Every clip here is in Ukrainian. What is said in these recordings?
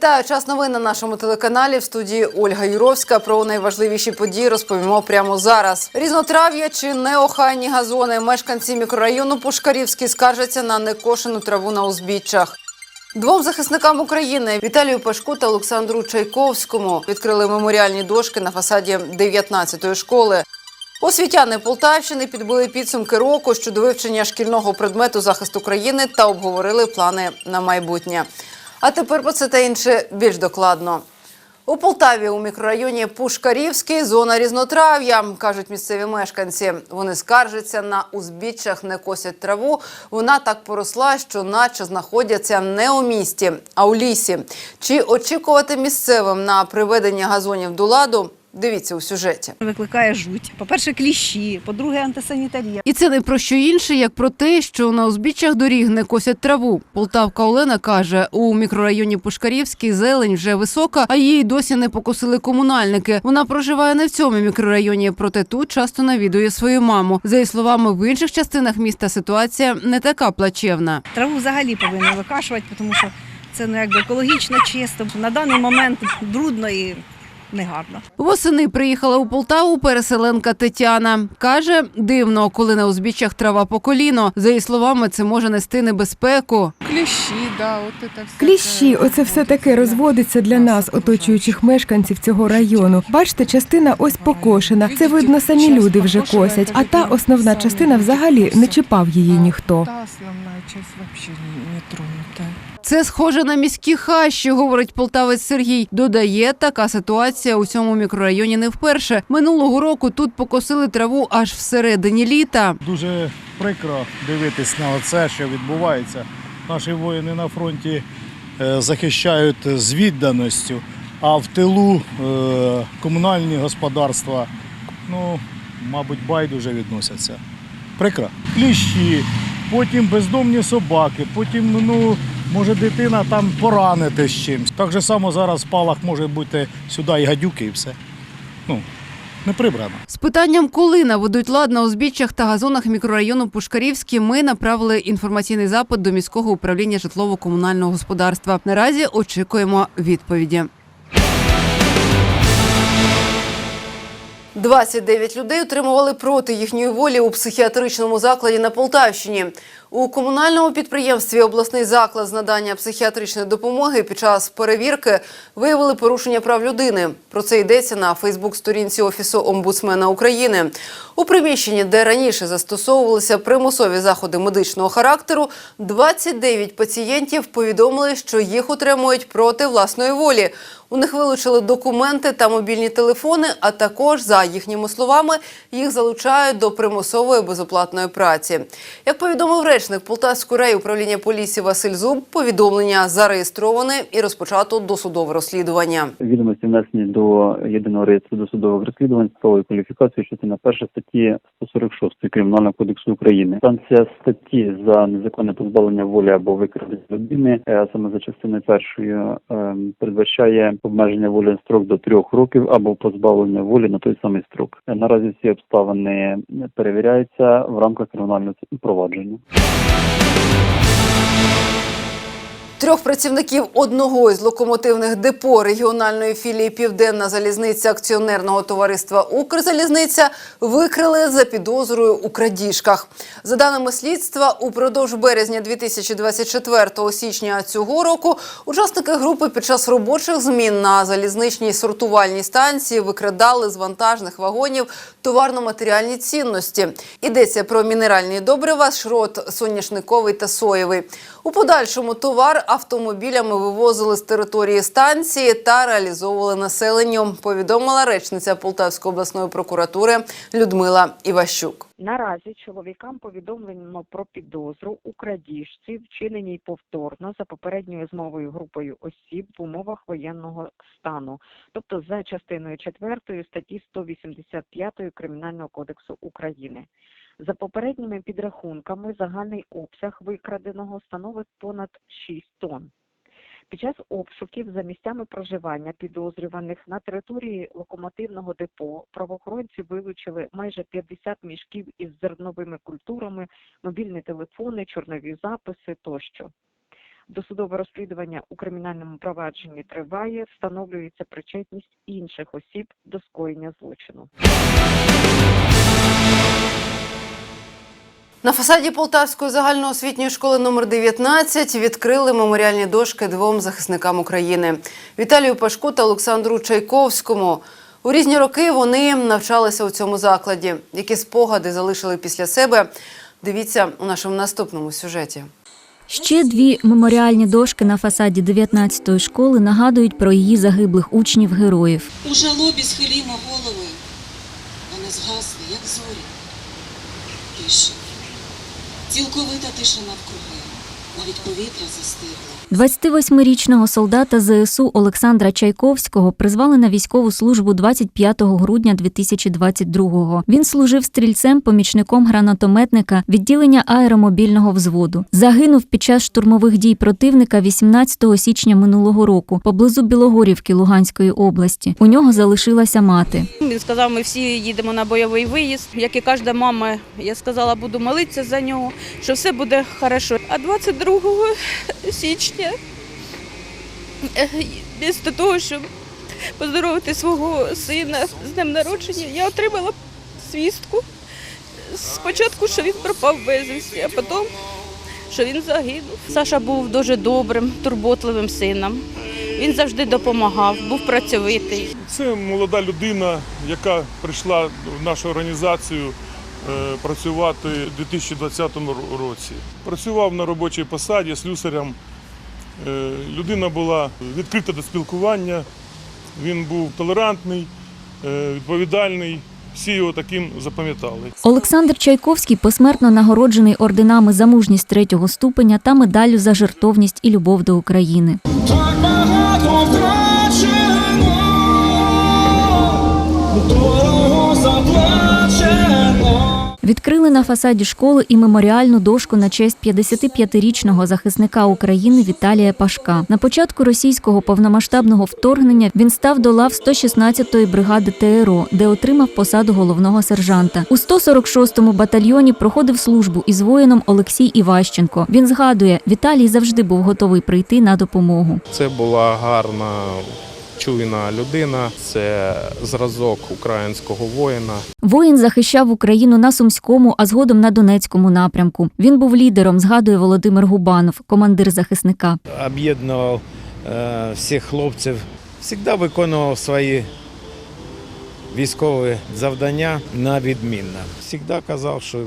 Вітаю час новин на нашому телеканалі. В студії Ольга Юровська. Про найважливіші події розповімо прямо зараз. Різнотрав'я чи неохайні газони. Мешканці мікрорайону Пушкарівський скаржаться на некошену траву на узбіччях. Двом захисникам України Віталію Пашку та Олександру Чайковському відкрили меморіальні дошки на фасаді 19-ї школи. Освітяни Полтавщини підбили підсумки року щодо вивчення шкільного предмету захисту країни та обговорили плани на майбутнє. А тепер про це та інше більш докладно. У Полтаві у мікрорайоні Пушкарівський зона різнотрав'я, кажуть місцеві мешканці. Вони скаржаться на узбіччях не косять траву. Вона так поросла, що наче знаходяться не у місті, а у лісі. Чи очікувати місцевим на приведення газонів до ладу? Дивіться у сюжеті. Викликає жуть. По-перше, кліщі, по-друге, антисанітарія. І це не про що інше, як про те, що на узбіччях доріг не косять траву. Полтавка Олена каже, у мікрорайоні Пушкарівський зелень вже висока, а її досі не покосили комунальники. Вона проживає не в цьому мікрорайоні, проте тут часто навідує свою маму. За її словами, в інших частинах міста ситуація не така плачевна. Траву взагалі повинні викашувати, тому що це ну, якби екологічно чисто. На даний момент брудно і негарно. Восени приїхала у Полтаву переселенка Тетяна. Каже, дивно, коли на узбіччях трава по коліно. За її словами, це може нести небезпеку. Кліщі, да, от це все Кліщі, оце все таке розводиться для нас, оточуючих мешканців цього району. Бачите, частина ось покошена. Це видно, самі люди вже косять. А та основна частина взагалі не чіпав її ніхто. Та основна вообще не, не тронута. Це схоже на міські хащі, говорить полтавець Сергій. Додає, така ситуація у цьому мікрорайоні не вперше. Минулого року тут покосили траву аж всередині літа. Дуже прикро дивитись на це, що відбувається. Наші воїни на фронті е, захищають з відданістю, а в тилу е, комунальні господарства, ну, мабуть, байдуже відносяться. Прикро. Кліщі, потім бездомні собаки, потім, ну, може дитина там поранити з чимось. Так же само зараз спалах може бути сюди і гадюки, і все. Ну, не прибрано. З питанням, коли наведуть лад на узбіччях та газонах мікрорайону Пушкарівський, ми направили інформаційний запит до міського управління житлово-комунального господарства. Наразі очікуємо відповіді. 29 людей отримували проти їхньої волі у психіатричному закладі на Полтавщині. У комунальному підприємстві обласний заклад з надання психіатричної допомоги під час перевірки виявили порушення прав людини. Про це йдеться на Фейсбук-сторінці Офісу омбудсмена України. У приміщенні, де раніше застосовувалися примусові заходи медичного характеру, 29 пацієнтів повідомили, що їх утримують проти власної волі. У них вилучили документи та мобільні телефони, а також, за їхніми словами, їх залучають до примусової безоплатної праці. Як повідомив речник Полтавської раї управління поліції Василь Зуб, повідомлення зареєстроване і розпочато досудове розслідування. відомості внесені до єдиного реєстру досудових розслідувань з правовою кваліфікацією, частина перша статті 146 Кримінального кодексу України. Санкція статті за незаконне позбавлення волі або викрадення людини, е, саме за частиною першою, е, передбачає обмеження волі на строк до трьох років або позбавлення волі на той самий строк. Наразі всі обставини перевіряються в рамках кримінального провадження. Трьох працівників одного із локомотивних депо регіональної філії Південна залізниця акціонерного товариства Укрзалізниця викрили за підозрою у крадіжках. За даними слідства, упродовж березня 2024 січня цього року учасники групи під час робочих змін на залізничній сортувальній станції викрадали з вантажних вагонів товарно-матеріальні цінності. Йдеться про мінеральні добрива, шрот соняшниковий та соєвий. У подальшому товар автомобілями вивозили з території станції та реалізовували населенню. Повідомила речниця Полтавської обласної прокуратури Людмила Іващук. Наразі чоловікам повідомлено про підозру у крадіжці, вчиненій повторно за попередньою змовою групою осіб в умовах воєнного стану, тобто за частиною 4 статті 185 Кримінального кодексу України. За попередніми підрахунками, загальний обсяг викраденого становить понад 6 тонн. Під час обшуків за місцями проживання підозрюваних на території локомотивного депо правоохоронці вилучили майже 50 мішків із зерновими культурами, мобільні телефони, чорнові записи тощо. Досудове розслідування у кримінальному провадженні триває, встановлюється причетність інших осіб до скоєння злочину. На фасаді Полтавської загальноосвітньої школи номер 19 відкрили меморіальні дошки двом захисникам України Віталію Пашку та Олександру Чайковському. У різні роки вони навчалися у цьому закладі. Які спогади залишили після себе? Дивіться у нашому наступному сюжеті. Ще дві меморіальні дошки на фасаді 19-ї школи нагадують про її загиблих учнів-героїв. У жалобі схилімо голови, а не згасли, як зорі. Тиша. Цілковита тиша навкруги, навіть повітря застигло. 28-річного солдата ЗСУ Олександра Чайковського призвали на військову службу 25 грудня 2022-го. Він служив стрільцем-помічником гранатометника відділення аеромобільного взводу. Загинув під час штурмових дій противника 18 січня минулого року поблизу Білогорівки Луганської області. У нього залишилася мати. Він сказав, ми всі їдемо на бойовий виїзд. Як і кожна мама, я сказала, буду молитися за нього, що все буде хорошо. А 22 січня, е, вмісто того, щоб поздоровити свого сина з днем народження, я отримала звістку. Спочатку, що він пропав безвісті, а потім, що він загинув. Саша був дуже добрим, турботливим сином. Він завжди допомагав, був працьовитий. Це молода людина, яка прийшла в нашу організацію е, працювати у 2020 році. Працював на робочій посаді слюсарем. Е, Людина була відкрита до спілкування, він був толерантний, е, відповідальний. Всі його таким запам'ятали. Олександр Чайковський посмертно нагороджений орденами за мужність третього ступеня та медаллю за жертовність і любов до України. Відкрили на фасаді школи і меморіальну дошку на честь 55-річного захисника України Віталія Пашка. На початку російського повномасштабного вторгнення він став до лав 116-ї бригади ТРО, де отримав посаду головного сержанта. У 146-му батальйоні проходив службу із воїном Олексій Іващенко. Він згадує, Віталій завжди був готовий прийти на допомогу. Це була гарна, чуйна людина, це зразок українського воїна. Воїн захищав Україну на Сумському, а згодом на Донецькому напрямку. Він був лідером, згадує Володимир Губанов, командир захисника. об'єднував е, всіх хлопців, завжди виконував свої військові завдання на відмінно. Завжди казав, що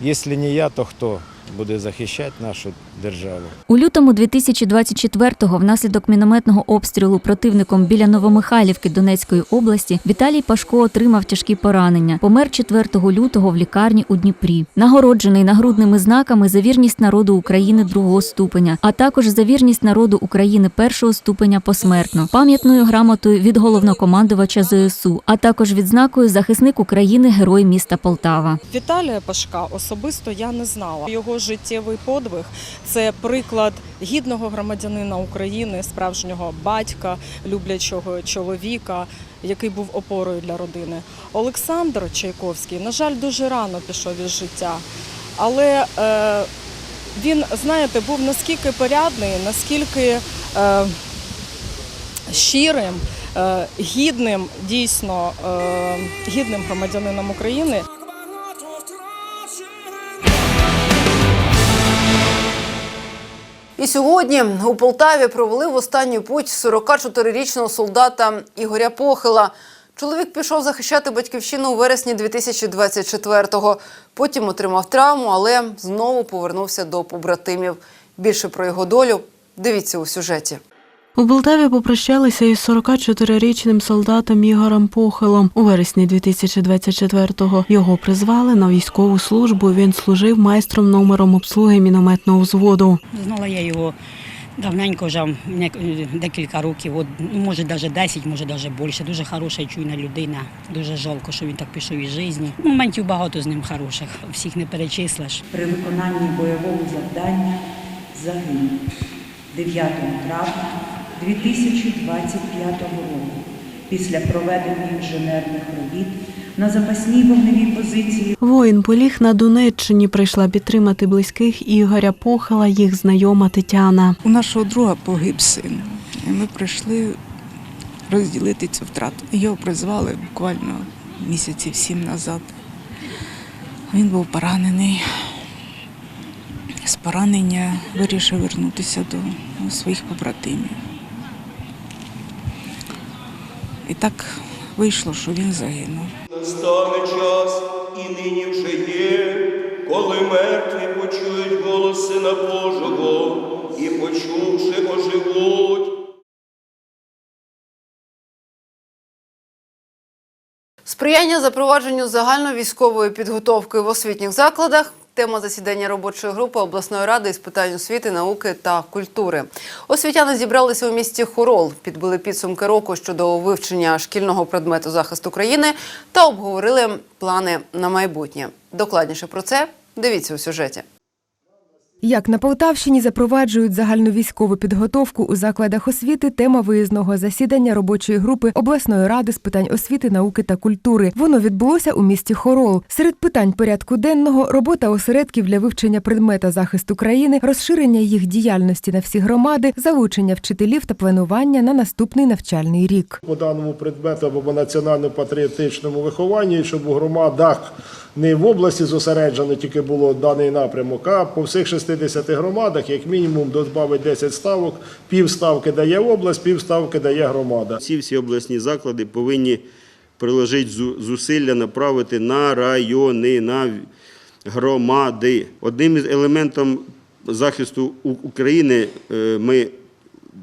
якщо не я, то хто буде захищати нашу державу. У лютому 2024-го внаслідок мінометного обстрілу противником біля Новомихайлівки Донецької області Віталій Пашко отримав тяжкі поранення. Помер 4 лютого в лікарні у Дніпрі. Нагороджений нагрудними знаками за вірність народу України другого ступеня, а також за вірність народу України першого ступеня посмертно, пам'ятною грамотою від головнокомандувача ЗСУ, а також відзнакою захисник України Герой міста Полтава. Віталія Пашка особисто я не знала. Його життєвий подвиг це приклад гідного громадянина України, справжнього батька, люблячого чоловіка, який був опорою для родини. Олександр Чайковський, на жаль, дуже рано пішов із життя, але е, він, знаєте, був наскільки порядний, наскільки е, щирим, е, гідним, дійсно гідним громадянином України. І сьогодні у Полтаві провели в останню путь 44-річного солдата Ігоря Похила. Чоловік пішов захищати батьківщину у вересні 2024-го. Потім отримав травму, але знову повернувся до побратимів. Більше про його долю дивіться у сюжеті. У Полтаві попрощалися із 44-річним солдатом Ігорем Похилом. У вересні 2024-го його призвали на військову службу. Він служив майстром номером обслуги мінометного взводу. Знала я його давненько вже декілька років, от, ну, може навіть 10, може навіть більше. Дуже хороша і чуйна людина. Дуже жалко, що він так пішов із житті. Моментів багато з ним хороших, всіх не перечислиш. При виконанні бойового завдання загинув 9 травня 2025 року після проведення інженерних робіт на запасній вогневій позиції. Воїн поліг на Донеччині. Прийшла підтримати близьких Ігоря Похила, їх знайома Тетяна. У нашого друга погиб син. І ми прийшли розділити цю втрату. Його призвали буквально місяців сім назад. Він був поранений. З поранення вирішив вернутися до своїх побратимів. І так вийшло, що він загинув. Настане час, і нині вже є, коли мертві почують голос Сина Божого і почувши оживуть. Сприяння запровадженню загальновійськової підготовки в освітніх закладах. Тема засідання робочої групи обласної ради із питань освіти, науки та культури. Освітяни зібралися у місті Хорол, підбили підсумки року щодо вивчення шкільного предмету захисту країни та обговорили плани на майбутнє. Докладніше про це дивіться у сюжеті. Як на Полтавщині запроваджують загальновійськову підготовку у закладах освіти, тема виїзного засідання робочої групи обласної ради з питань освіти, науки та культури. Воно відбулося у місті Хорол. Серед питань порядку денного робота осередків для вивчення предмета захисту країни, розширення їх діяльності на всі громади, залучення вчителів та планування на наступний навчальний рік. по даному предмету або національно-патріотичному вихованню, і щоб у громадах не в області зосереджено тільки було даний напрямок, а по всіх 60 громадах, як мінімум, додбавить 10 ставок, пів ставки дає область, пів ставки дає громада. Ці всі обласні заклади повинні приложити зусилля направити на райони, на громади. Одним із елементів захисту України е, ми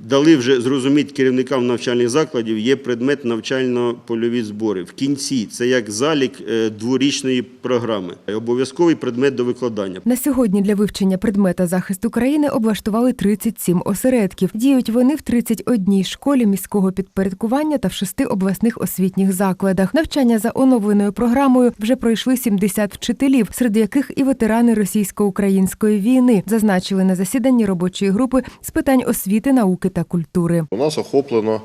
дали вже зрозуміти керівникам навчальних закладів, є предмет навчально-польові збори. В кінці це як залік е, дворічної програми, обов'язковий предмет до викладання. На сьогодні для вивчення предмета захисту країни облаштували 37 осередків. Діють вони в 31 школі міського підпорядкування та в шести обласних освітніх закладах. Навчання за оновленою програмою вже пройшли 70 вчителів, серед яких і ветерани російсько-української війни, зазначили на засіданні робочої групи з питань освіти, науки та культури. У нас охоплено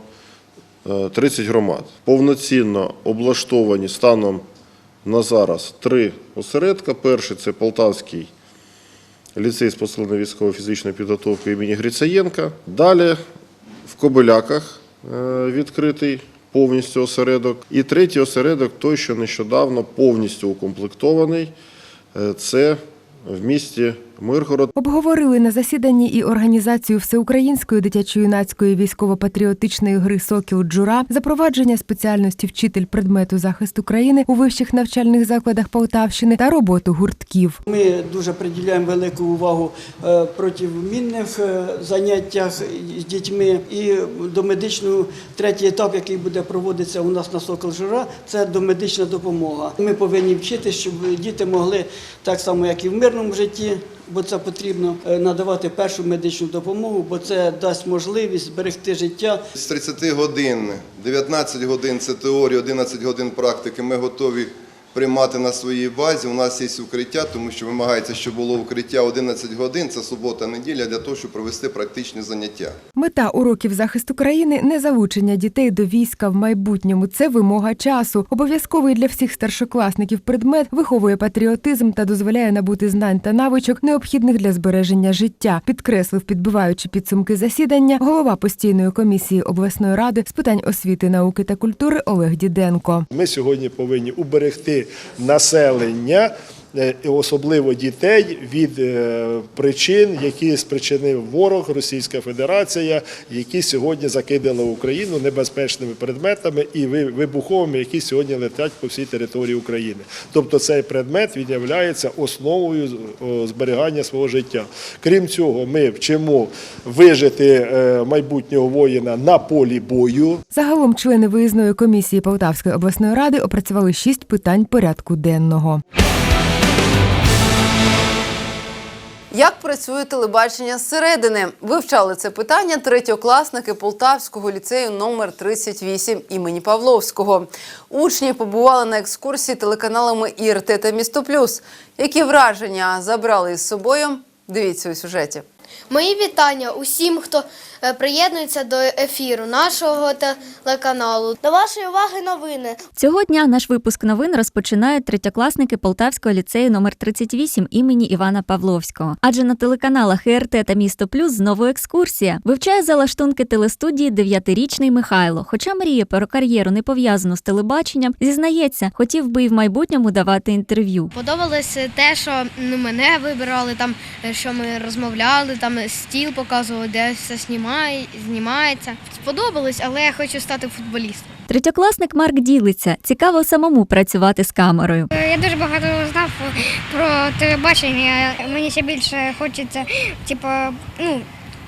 е, 30 громад. Повноцінно облаштовані станом на зараз три осередка. Перший це Полтавський ліцей з посиленої військово-фізичної підготовки імені Грицаєнка. Далі в Кобиляках е, відкритий повністю осередок. І третій осередок, той, що нещодавно повністю укомплектований, е, це в місті Миргород. Обговорили на засіданні і організацію всеукраїнської дитячо-юнацької військово-патріотичної гри Сокіл Джура, запровадження спеціальності вчитель предмету захисту країни у вищих навчальних закладах Полтавщини та роботу гуртків. Ми дуже приділяємо велику увагу е, протимінних е, заняттях з дітьми і домедичну третій етап, який буде проводитися у нас на Сокол Жура, це домедична допомога. Ми повинні вчити, щоб діти могли так само, як і в мирному житті. Бо це потрібно е, надавати першу медичну допомогу, бо це дасть можливість зберегти життя З 30 годин, 19 годин це теорія, 11 годин практики. Ми готові приймати на своїй базі. У нас є укриття, тому що вимагається, щоб було укриття 11 годин, це субота, неділя, для того, щоб провести практичні заняття. Мета уроків захисту країни не залучення дітей до війська в майбутньому. Це вимога часу. Обов'язковий для всіх старшокласників предмет виховує патріотизм та дозволяє набути знань та навичок, необхідних для збереження життя. Підкреслив, підбиваючи підсумки засідання, голова постійної комісії обласної ради з питань освіти, науки та культури Олег Діденко. Ми сьогодні повинні уберегти населення, особливо дітей, від е, причин, які спричинив ворог, Російська Федерація, які сьогодні закидали Україну небезпечними предметами і вибуховими, які сьогодні летять по всій території України. Тобто цей предмет є основою зберігання свого життя. Крім цього, ми вчимо вижити е, майбутнього воїна на полі бою. Загалом члени виїзної комісії Полтавської обласної ради опрацювали шість питань порядку денного. Як працює телебачення зсередини? Вивчали це питання третьокласники Полтавського ліцею номер 38 імені Павловського. Учні побували на екскурсії телеканалами ІРТ та Місто Плюс. Які враження забрали із собою? Дивіться у сюжеті. Мої вітання усім, хто приєднуються до ефіру нашого телеканалу. До вашої уваги новини. Цього дня наш випуск новин розпочинають третьокласники Полтавського ліцею номер 38 імені Івана Павловського. Адже на телеканалах ІРТ та Місто Плюс знову екскурсія. Вивчає залаштунки телестудії дев'ятирічний Михайло. Хоча мріє про кар'єру не пов'язану з телебаченням, зізнається, хотів би і в майбутньому давати інтерв'ю. Подобалось те, що ну, мене вибирали, там, е, що ми розмовляли, там стіл показували, де все знімає, знімається. Сподобалось, але я хочу стати футболістом. Третьокласник Марк ділиться. Цікаво самому працювати з камерою. Я дуже багато знав про телебачення. Мені ще більше хочеться, типу, ну.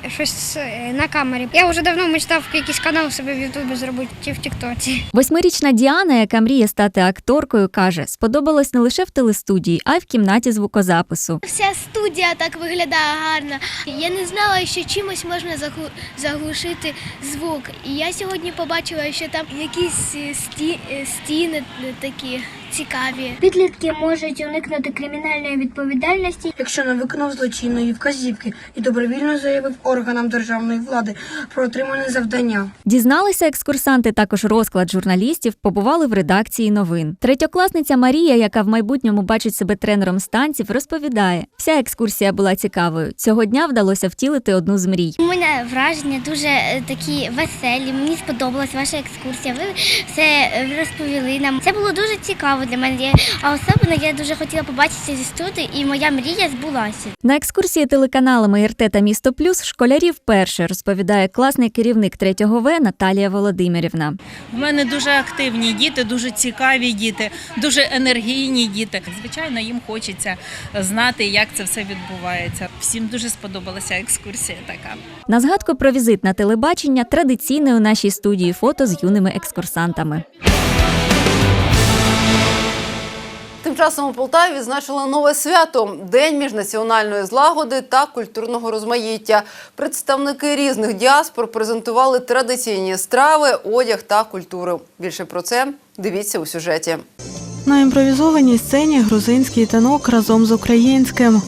Щось е, на камері. Я вже давно мечтав якийсь канал собі в Ютубі зробити чи в Тіктоці. Восьмирічна Діана, яка мріє стати акторкою, каже, сподобалось не лише в телестудії, а й в кімнаті звукозапису. Вся студія так виглядає гарно. Я не знала, що чимось можна заглушити звук. І я сьогодні побачила, що там якісь е, сті- е, стіни такі цікаві. Підлітки можуть уникнути кримінальної відповідальності, якщо не виконав злочинної вказівки і добровільно заявив органам державної влади про отримане завдання. Дізналися екскурсанти також розклад журналістів, побували в редакції новин. Третьокласниця Марія, яка в майбутньому бачить себе тренером станців, розповідає: вся екскурсія була цікавою. Цього дня вдалося втілити одну з мрій. У мене враження дуже е, такі веселі. Мені сподобалась ваша екскурсія. Ви все е, розповіли нам. Це було дуже цікаво для мене. Я- А особливо я дуже хотіла побачитися зі студії, і моя мрія збулася. На екскурсії телеканалами РТ та Місто Плюс школярі вперше розповідає класний керівник 3 В Наталія Володимирівна. У мене дуже активні діти, дуже цікаві діти, дуже енергійні діти. Звичайно, їм хочеться знати, як це все відбувається. Всім дуже сподобалася екскурсія така. На згадку про візит на телебачення традиційне у нашій студії фото з юними екскурсантами. Тим часом у Полтаві відзначили нове свято День міжнаціональної злагоди та культурного розмаїття. Представники різних діаспор презентували традиційні страви, одяг та культуру. Більше про це дивіться у сюжеті. На імпровізованій сцені грузинський танок разом з українським.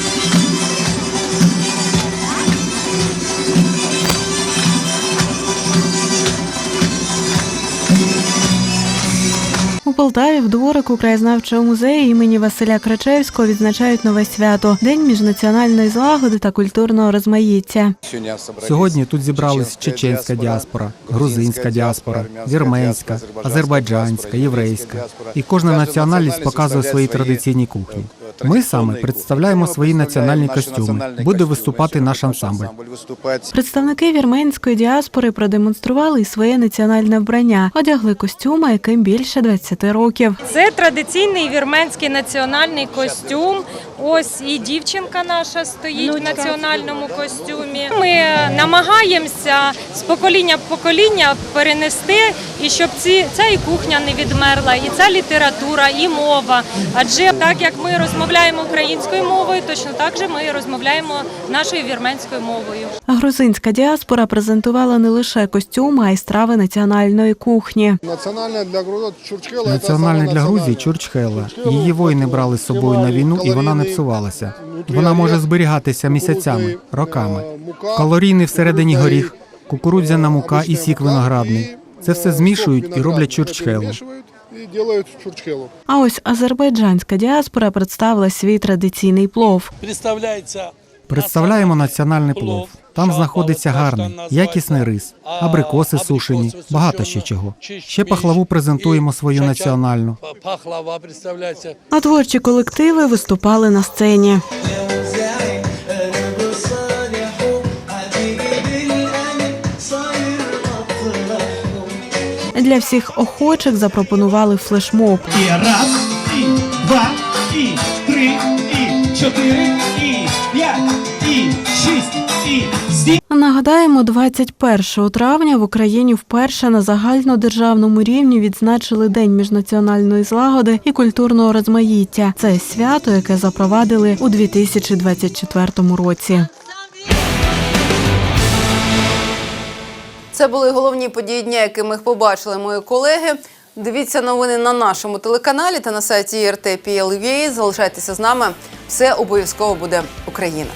Полтаві в дворику краєзнавчого музею імені Василя Крачевського відзначають нове свято День міжнаціональної злагоди та культурного розмаїття. Сьогодні тут зібрались чеченська діаспора, грузинська діаспора, вірменська, азербайджанська, єврейська. І кожна національність показує свої традиційні кухні. Ми саме представляємо свої національні костюми. Буде виступати наш ансамбль. Представники вірменської діаспори продемонстрували і своє національне вбрання, одягли костюми, яким більше 20 років. Це традиційний вірменський національний костюм. Ось і дівчинка наша стоїть в національному костюмі. Ми намагаємося з покоління в покоління перенести, і щоб ці ця і кухня не відмерла, і ця література, і мова. Адже так як ми розмовляємо українською мовою, точно так же ми розмовляємо нашою вірменською мовою. Грузинська діаспора презентувала не лише костюми, а й страви національної кухні. Національний для Грузії чурчхела. Її воїни брали з собою на війну, і вона не псувалася. Вона може зберігатися місяцями, роками. Калорійний всередині горіх, кукурудзяна мука і сік виноградний. Це все змішують і роблять чурчхелу. А ось азербайджанська діаспора представила свій традиційний плов. Представляється Представляємо національний плов. Там знаходиться гарний, якісний рис, абрикоси сушені, багато ще чого. Ще пахлаву презентуємо свою національну. А творчі колективи виступали на сцені. Для всіх охочих запропонували флешмоб. І раз, і два, і три, і чотири, і п'ять, і шість, і сім. Нагадаємо, 21 травня в Україні вперше на загальнодержавному рівні відзначили День міжнаціональної злагоди і культурного розмаїття. Це свято, яке запровадили у 2024 році. Це були головні події дня, які ми побачили мої колеги. Дивіться новини на нашому телеканалі та на сайті РТ Залишайтеся з нами. Все обов'язково буде Україна.